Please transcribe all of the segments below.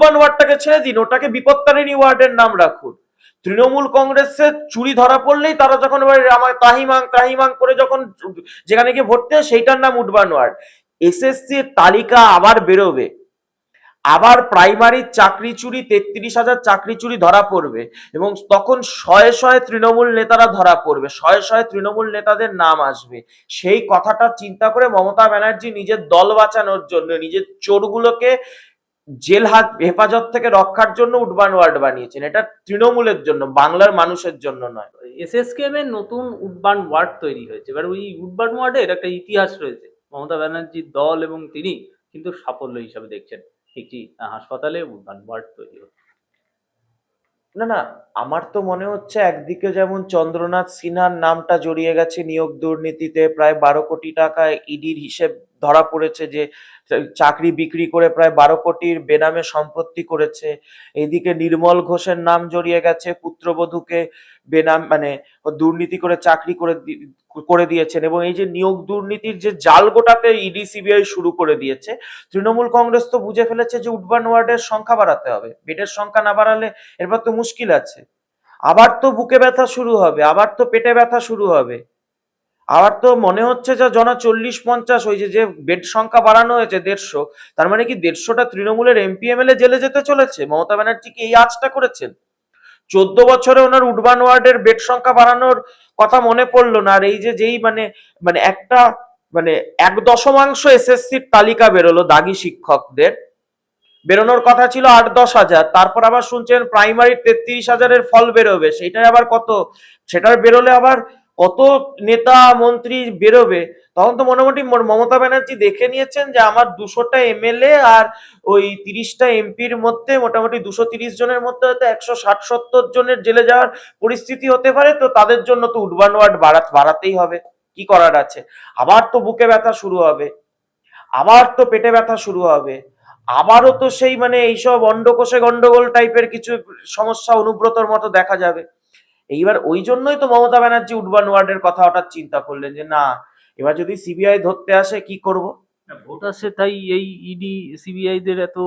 Woodburn ওয়ার্ডটাকে ছেড়ে দিন, ওটাকে বিপত্তারিণী ওয়ার্ডের নাম রাখুন। তৃণমূল কংগ্রেসের চুরি ধরা পড়লেই তারা যখন এবার আমার তাহিমাং তাহিমাং করে যখন যেখানে গিয়ে ভর্তি হয় সেইটার নাম উডবান ওয়ার্ড। এসএসসি তালিকা আবার বেরোবে। আবার প্রাইমারি চাকরি চুরি, তেত্রিশ হাজার চাকরি চুরি ধরা পড়বে এবং তখন শয়ে শয়ে তৃণমূল নেতারা ধরা পড়বে, শয়ে শয়ে তৃণমূল নেতাদের নাম আসবে। সেই কথাটা চিন্তা করে মমতা ব্যানার্জি নিজের দল বাঁচানোর জন্য, নিজের চোরগুলোকে জেল হাত হেফাজত থেকে রক্ষার জন্য উডবান ওয়ার্ড বানিয়েছেন। এটা তৃণমূলের জন্য বাংলার মানুষের জন্য নয়। এসএসকেএম এর নতুন উডবান ওয়ার্ড তৈরি হয়েছে। এবার ওই উডবান ওয়ার্ডের একটা ইতিহাস রয়েছে। মমতা ব্যানার্জির দল এবং তিনি কিন্তু সাফল্য হিসাবে দেখছেন। একটি হাসপাতালে উডবান ওয়ার্ড তৈরি হচ্ছে। না না আমার তো মনে হচ্ছে একদিকে যেমন চন্দ্রনাথ সিনহার নামটা জড়িয়ে গেছে নিয়োগ দুর্নীতিতে প্রায় বারো কোটি টাকা ইডির হিসেব ধরা পড়েছে যে, চাকরি বিক্রি করে প্রায় বারো কোটির বেনামে সম্পত্তি করেছে। এইদিকে নির্মল ঘোষের নাম জড়িয়ে গেছে, পুত্রবধূকে বেনাম মানে দুর্নীতি করে চাকরি করে করে দিয়েছেন এবং এই যে নিয়োগ দুর্নীতির যে জাল গোটাতে ইডি, সিবিআই শুরু করে দিয়েছে, তৃণমূল কংগ্রেস তো বুঝে ফেলেছে যে উডবান ওয়ার্ডের সংখ্যা বাড়াতে হবে। বেডের সংখ্যা না বাড়ালে এরপর তো মুশকিল আছে। আবার তো বুকে ব্যথা শুরু হবে, আবার তো পেটে ব্যথা শুরু হবে। আবার তো মনে হচ্ছে যে জনা চল্লিশ পঞ্চাশ, ওই যে যে বেড সংখ্যা বাড়ানো হয়েছে দেড়শো, তার মানে কি দেড়শোটা তৃণমূলের এমপি, এমএলএ জেলে যেতে চলেছে? মমতা ব্যানার্জি কি এই আজটা করেছেন? চোদ্দ বছরে ওনার উডবান ওয়ার্ডের বেড সংখ্যা বাড়ানোর কথা মনে পড়ল না, আর এই যে, যেই মানে মানে একটা মানে এক দশমাংশ এসএসসির তালিকা বেরোলো দাগি শিক্ষকদের। বেরোনোর কথা ছিল আট দশ হাজার, তারপর আবার শুনছেন প্রাইমারি তেত্রিশ হাজারের ফল বেরোবে, সেটাই আবার কত? সেটার বেরোলে আবার কত নেতা, মন্ত্রী বেরোবে, তখন তো মোটামুটি মমতা ব্যানার্জি দেখে নিয়েছেন যে আমার দুশোটা এমএলএ আর ওই তিরিশটা এমপির মধ্যে মোটামুটি দুশো তিরিশ জনের মধ্যে হয়তো একশো ষাট, সত্তর জনের জেলে যাওয়ার পরিস্থিতি হতে পারে, তো তাদের জন্য তো উডবান ওয়ার্ড বাড়া বাড়াতেই হবে। কি করার আছে? আবার তো বুকে ব্যথা শুরু হবে। আবার তো পেটে ব্যথা শুরু হবে। আবারও তো সেই মানে এইসব অন্ডকোষে গন্ডগোল টাইপের কিছু সমস্যা অনুব্রতর মতো দেখা যাবে। এইবার ওই জন্যই তো মমতা ব্যানার্জি উডবান ওয়ার্ডের কথা হঠাৎ চিন্তা করলেন যে না এবার যদি সিবিআই ধরতে আসে কি করব? ভোট আসে তাই এই ইডি সিবিআই দের এত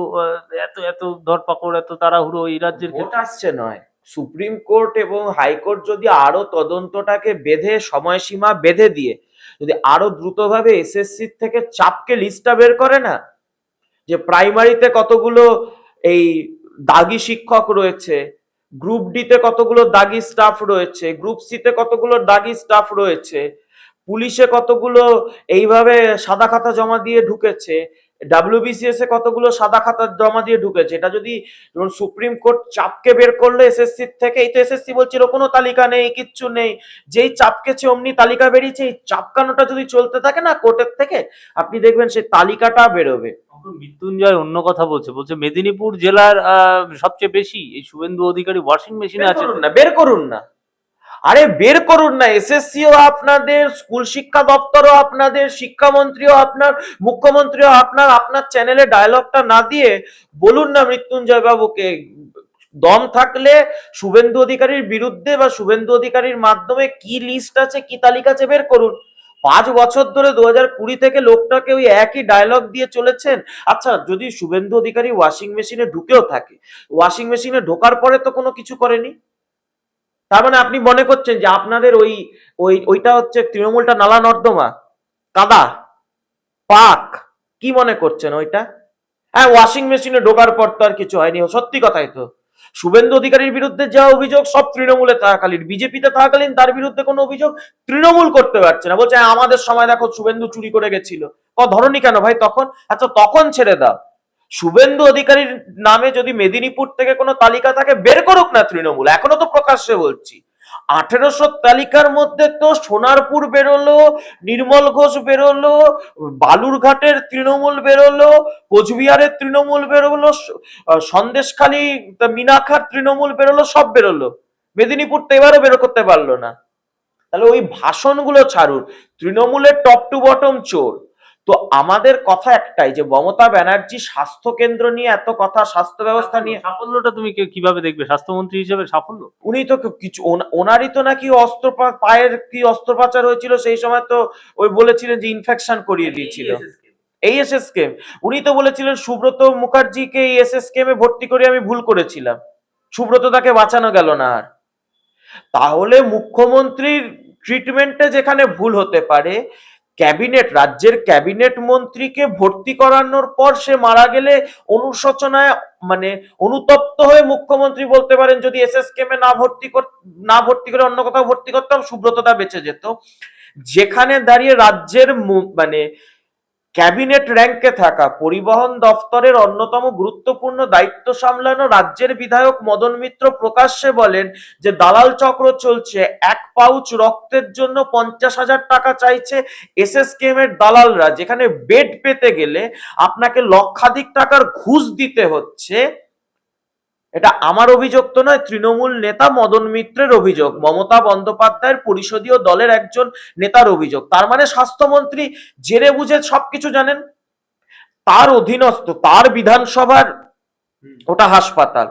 এত এত ধরপাকড় এত তাড়াহুড়ো এই রাজ্যের ভোট আসছে নয়। সুপ্রিম কোর্ট এবং হাইকোর্ট যদি আরও তদন্তটাকে বেঁধে সময়সীমা বেঁধে দিয়ে যদি আরও দ্রুতভাবে এসএসসি থেকে চাপকে লিস্টটা বের করে না যে প্রাইমারিতে কতগুলো এই দাগি শিক্ষক রয়েছে গ্রুপ ডিতে কতগুলো দাগি স্টাফ রয়েছে? গ্রুপ সিতে কতগুলো দাগি স্টাফ রয়েছে? পুলিশে কতগুলো এইভাবে সাদা খাতা জমা দিয়ে ঢুকেছে? ডাব্লিউবিসিএস এ কতগুলো সাদা খাতা জমা দিয়ে ঢুকেছে? এটা যদি সুপ্রিম কোর্ট চাপকে বের করলে এসএসসি থেকে এই তো এসএসসি বলছিল কোনো তালিকা নেই কিচ্ছু নেই। যেই চাপকেছে অমনি তালিকা বেরিয়েছে এই চাপকানোটা যদি চলতে থাকে না কোর্টের থেকে আপনি দেখবেন সেই তালিকাটা বেরোবে। মৃত্যুঞ্জয় অন্য কথা বলছে বলছে মেদিনীপুর জেলার আহ, সবচেয়ে বেশি এই শুভেন্দু অধিকারী ওয়াশিং মেশিন আছে। না বের করুন না। আরে বের করুন না, এসএসসিও আপনাদের, স্কুল শিক্ষা দপ্তরও আপনাদের, শিক্ষামন্ত্রীও আপনার, মুখ্যমন্ত্রীও আপনার আপনার চ্যানেলে ডায়লগটা না দিয়ে বলুন না মৃত্যুঞ্জয় বাবুকে দম থাকলে শুভেন্দু অধিকারীর বিরুদ্ধে বা শুভেন্দু অধিকারীর মাধ্যমে কি লিস্ট আছে, কি তালিকা আছে বের করুন। পাঁচ বছর ধরে দু হাজার কুড়ি থেকে লোকটাকে ওই একই ডায়লগ দিয়ে চলেছেন। আচ্ছা যদি শুভেন্দু অধিকারী ওয়াশিং মেশিনে ঢুকেও থাকে ওয়াশিং মেশিনে ঢোকার পরে তো কোনো কিছু করেনি? তার মানে আপনি মনে করছেন যে আপনাদের ওই ওই ওইটা হচ্ছে তৃণমূলটা নালা নর্দমা কাদা পাক কি মনে করছেন ওইটা? হ্যাঁ ওয়াশিং মেশিনে ঢোকার পর তো আর কিছু হয়নি সত্যি কথাই তো। শুভেন্দু অধিকারীর বিরুদ্ধে যা অভিযোগ সব তৃণমূলে থাকাকালীন বিজেপিতে থাকাকালীন তার বিরুদ্ধে কোনো অভিযোগ তৃণমূল করতে পারছে না। বলছে হ্যাঁ, আমাদের সময় দেখো শুভেন্দু চুরি করে গেছিল। ধরনি কেন ভাই তখন? আচ্ছা তখন ছেড়ে দাও। শুভেন্দু অধিকারীর নামে যদি মেদিনীপুর থেকে কোনো তালিকা থাকে, বের করুক না তৃণমূল। এখনও তো প্রকাশ্যে বলছি। আঠেরোশো তালিকার মধ্যে তো সোনারপুর বেরোলো, নির্মল ঘোষ বেরোলো, বালুরঘাটের তৃণমূল বেরোলো, কোচবিহারের তৃণমূল বেরোলো সন্দেশখালী মিনাখার তৃণমূল বেরোলো, সব বেরোলো। মেদিনীপুর তো এবারও বেরো করতে পারল না। তাহলে ওই ভাষণগুলো ছাড়ুন। তৃণমূলের টপ টু বটম চোর। তো আমাদের কথা একটাই যে মমতা ব্যানার্জি স্বাস্থ্য কেন্দ্র নিয়ে এত কথা স্বাস্থ্য ব্যবস্থা নিয়ে সাফল্যটা তুমি কে- কীভাবে দেখবে? স্বাস্থ্যমন্ত্রী হিসেবে সাফল্য? উনি তো কিছু ওনারই তো নাকি অস্ত্র পায়ের কি অস্ত্রোপচার হয়েছিল সেই সময় তো ওই বলেছিলেন যে ইনফেকশন করিয়ে দিয়েছিল। এই এস এস কেম। উনি তো বলেছিলেন সুব্রত মুখার্জিকে এই এস এস কেমে ভর্তি করে আমি ভুল করেছিলাম। সুব্রত তাকে বাঁচানো গেল না আর। তাহলে মুখ্যমন্ত্রীর ট্রিটমেন্টে যেখানে ভুল হতে পারে ক্যাবিনেট, রাজ্যের ক্যাবিনেট মন্ত্রীকে ভর্তি করানোর পর সে মারা গেলে অনুশোচনায় মানে অনুতপ্ত হয়ে মুখ্যমন্ত্রী বলতে পারেন, যদি এস এস কেমে না ভর্তি না ভর্তি করে অন্য কোথাও ভর্তি করতাম সুব্রতটা বেঁচে যেত। যেখানে দাঁড়িয়ে রাজ্যের মানে ক্যাবিনেট র্যাঙ্কে থাকা পরিবহন দফতরের অন্যতম গুরুত্বপূর্ণ দায়িত্ব সামলানো রাজ্যের বিধায়ক মদন মিত্র প্রকাশ্যে বলেন যে দালাল চক্র চলছে, এক পাউচ রক্তের জন্য পঞ্চাশ হাজার টাকা চাইছে এসএসকেএম এর দালালরা, যেখানে বেড পেতে গেলে আপনাকে লক্ষাধিক টাকার ঘুষ দিতে হচ্ছে। এটা আমার অভিযোগ তো নয়, তৃণমূল নেতা মদন মিত্রের অভিযোগ, মমতা বন্দ্যোপাধ্যায়ের পরিষদীয় দলের একজন নেতার অভিযোগ। তার মানে স্বাস্থ্যমন্ত্রী জেনে বুঝে সবকিছু জানেন। তার অধীনস্থ, তার বিধানসভার ওটা হাসপাতাল।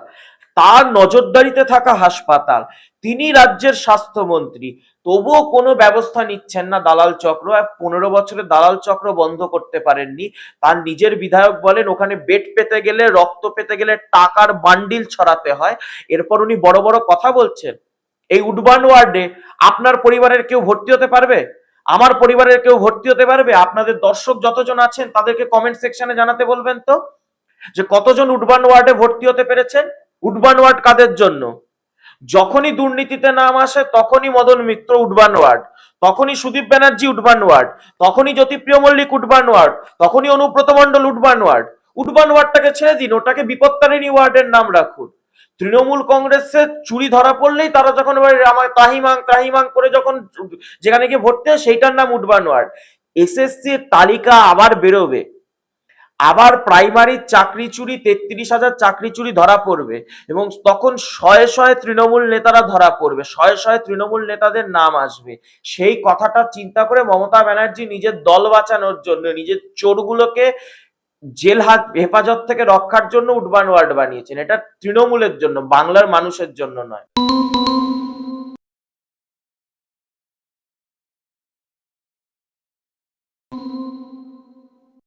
তার নজরদারিতে থাকা হাসপাতাল, তিনি রাজ্যের স্বাস্থ্যমন্ত্রী। তবুও কোনো ব্যবস্থা নিচ্ছেন না দালাল চক্র পনেরো বছরের দালাল চক্র বন্ধ করতে পারেননি। তার নিজের বিধায়ক বলেন, ওখানে বেড পেতে গেলে, রক্ত পেতে গেলে টাকার বান্ডিল ছড়াতে হয়। এরপর উনি বড় বড় কথা বলছেন, এই উডবান ওয়ার্ডে আপনার পরিবারের কেউ ভর্তি হতে পারবে? আমার পরিবারের কেউ ভর্তি হতে পারবে? আপনাদের দর্শক যতজন আছেন, তাদেরকে কমেন্ট সেকশনে জানাতে বলবেন তো? যে কতজন উডবান ওয়ার্ডে ভর্তি হতে পেরেছেন? উডবান ওয়ার্ড কাদের জন্য? যখনই দুর্নীতিতে নাম আসে, তখনই মদন মিত্র উডবান ওয়ার্ড, তখনই সুদীপ ব্যানার্জি উডবান ওয়ার্ড, তখনই জ্যোতিপ্রিয় মল্লিক উডবান ওয়ার্ড, তখনই Anubrata Mondal Woodburn ward. Woodburn ওয়ার্ডটাকে ছেড়ে দিন, ওটাকে বিপত্তারিণী ওয়ার্ডের নাম রাখুন। তৃণমূল কংগ্রেসের চুরি ধরা পড়লেই তারা যখন আমার তাহিমাং তাহিমাং করে যখন যেখানে গিয়ে ভর্তি হয় সেইটার নাম উডবান ওয়ার্ড। এসএসসির তালিকা আবার বেরোবে। আবার প্রাইমারি চাকরি চুরি, তেত্রিশ হাজার চাকরি চুরি ধরা পড়বে এবং তখন শয়ে শয়ে তৃণমূল নেতারা ধরা পড়বে, শয়ে শয়ে তৃণমূল নেতাদের নাম আসবে। সেই কথাটা চিন্তা করে মমতা ব্যানার্জি নিজের দল বাঁচানোর জন্য, নিজের চোরগুলোকে জেল হাত, হেফাজত থেকে রক্ষার জন্য উডবান ওয়ার্ড বানিয়েছেন। এটা তৃণমূলের জন্য, বাংলার মানুষের জন্য নয়।